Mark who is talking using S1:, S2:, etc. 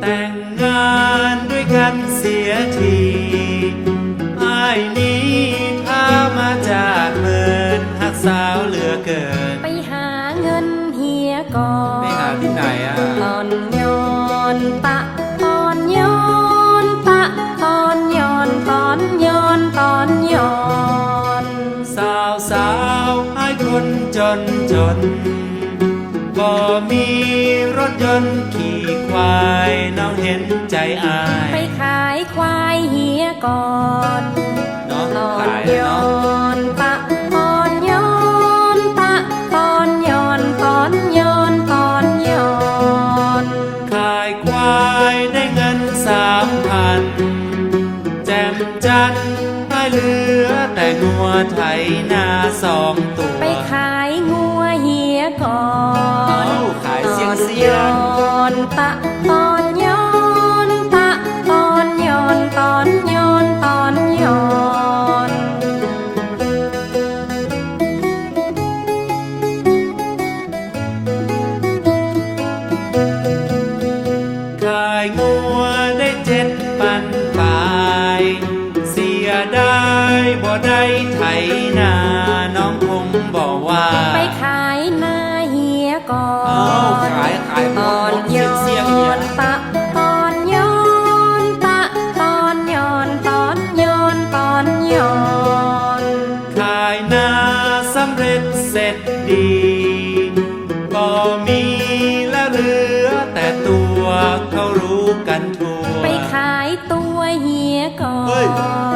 S1: แต่งงานด้วยกันเสียทีไอ้นี้ถ้ามาจากเมินหักสาวเหลือเกิน ที่ไหนอะ
S2: ตอนย้อนปะตอนย้อนปะตอนย้อนตอนย้อนตอนย้อน
S1: สาวสาวไอ้คนจนจนก็มีรถยนต์ขี่ควายน้องเห็นใจอาย
S2: ไปขายควายเฮียก่อน
S1: ไถนาสองตัว
S2: ไปขายงัวเฮียก่อน
S1: เอ้าขายเสียงเสียง
S2: ตอนตะตอ
S1: ไป
S2: ขายหน้าเฮียก่อน
S1: เอ้าขายขาย
S2: ตอน
S1: เสีย
S2: ย้
S1: ง
S2: อ
S1: เสียงเฮีย
S2: นตะตอนย้อนตะตอนย้อนตอนย้อนตอนย้อน
S1: ขายนาสำเร็จเสร็จดี ก็มีแล้วเหลือแต่ตัวเขารู้กันทั่ว
S2: ไปขายตัวเฮียก่อ
S1: เฮ้ย
S2: น